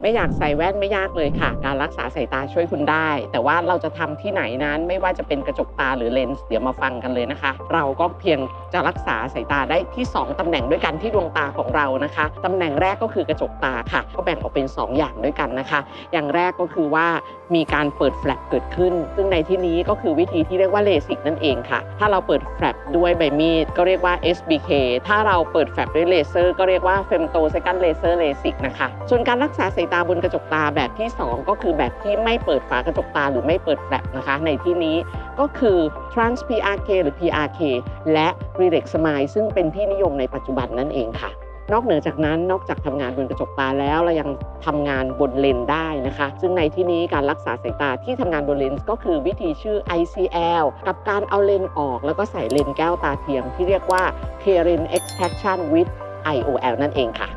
ไม่อยากใส่แว่นไม่ยากเลยค่ะ การรักษาสายตาช่วยคุณได้ แต่ว่าเราจะทำที่ไหนนั้นไม่ว่าจะเป็นกระจกตาหรือเลนส์เดี๋ยวมาฟังกันเลยนะคะ เราก็เพียง จะรักษาสายตาได้ที่ 2 ตำแหน่งด้วยกันที่ดวงตาของเรานะคะตำแหน่งแรกก็คือกระจกตาค่ะ ก็แบ่งออกเป็น 2 อย่างด้วยกันนะคะ อย่างแรกก็คือว่ามีการเปิดแฟลปเกิดขึ้น ซึ่งในที่นี้ก็คือวิธีที่เรียกว่าเลสิกนั่นเองค่ะ ถ้าเราเปิดแฟลปด้วยใบมีดก็เรียกว่า SBK ถ้าเราเปิดแฟลปด้วยเลเซอร์ก็เรียกว่า Femto Second Laser LASIK นะคะ ส่วนการรักษาสายตาบนกระจกตาแบบที่ 2 ก็คือแบบที่ไม่เปิดฝากระจกตาหรือไม่เปิดแฟลปนะคะ ในที่นี้ก็คือ Trans PRK หรือ PRK และบริเล็กสมายซึ่งเป็นที่นิยมในปัจจุบันนั่นเองค่ะ นอกเหนือจากนั้นนอกจากทำงานบนกระจกตาแล้วเรายังทำงานบนเลนได้นะคะ ซึ่งในที่นี้การรักษาสายตาที่ทำงานบนเลนส์ก็คือวิธีชื่อ ICL กับการเอาเลนออก แล้วก็ใส่เลนแก้วตาเทียมที่เรียกว่า Clear Lens Extraction with IOL นั่นเองค่ะ